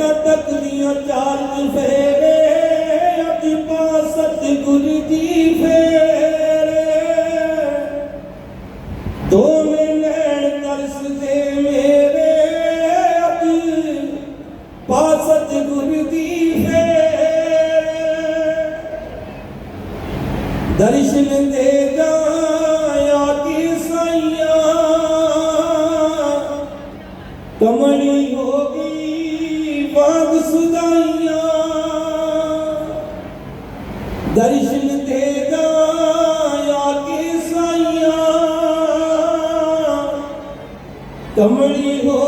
ਐਦਾਂ ਤੱਕਦੀਆਂ ਚਾਲ ਫੇਰੇ ਅੱਜ ਪਾ ਸਤਿਗੁਰ ਦੀ ਫੇਰੇ। ਦੋਵੇਂ ਨੈਣ ਤਰਸਦੇ ਮੇਰੇ ਅੱਜ ਪਾ ਸਤਿਗੁਰ ਦੀ ਫੇਰੇ। ਦਰਸ਼ਨ ਦੇ ਜਾਇਆ ਕੀ ਸਾਈਆਂ ਸੁਦਾਈਆਂ। ਦਰਸ਼ਨ ਦੇ ਜਾਇਆ ਕੀ ਸਾਈਆਂ ਕਮਲੀ ਹੋ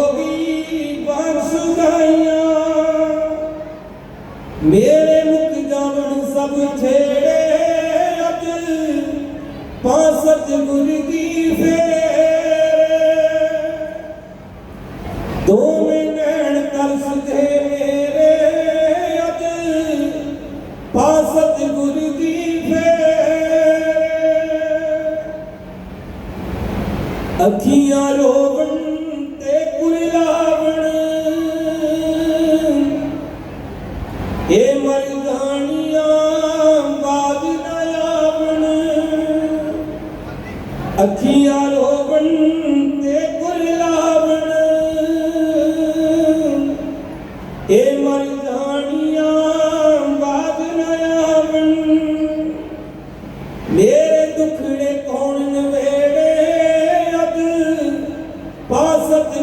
ਬਾਗ ਸੁਦਾਈਆਂ। ਮੇਰੇ ਮੁਖ ਜਾਵਣ ਸਭ ਛੇੜੇ ਅੱਜ ਪਾਸਤ ਗੁਰ ਪਾਸਤ ਗੁਰ ਦੀ ਫੇਰੇ ਅੱਖੀਆਂ ਰੋਵਣ ਤੇ ਕੁਰਲਾਵਣ ਏ ਮਰਦਾਨੀਆਂ ਬਾਜ ਨਾ ਆਵਣ ਅੱਖੀਆਂ ਰੋਵਣ ਤੇ ਕੁਰਲਾਵਣ ਏ ਮਰਦਾਨੀਆਂ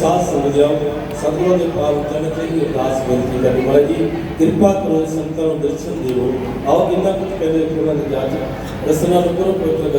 ਗੁਰੂ ਦੇ ਵਿਸਾਸ ਸਮਝ ਜਾਓ ਸਤਿਗੁਰਾਂ ਦੇ ਪਾਵਨ ਚਰਨ ਤੇ ਹੀ ਅਰਦਾਸ ਬੇਨਤੀ ਕਰਨੀ ਵਾਲਾ ਜੀ, ਕਿਰਪਾ ਕਰੋ ਸੰਤਾਂ ਨੂੰ ਦਰਸ਼ਨ ਦਿਓ। ਆਓ ਜਿੰਨਾ ਕੁਝ ਕਹਿੰਦੇ ਉਹਨਾਂ ਦੇ ਜਾਚ, ਰਸਨਾ ਨੂੰ ਕਰੋ, ਪਵਿੱਤਰ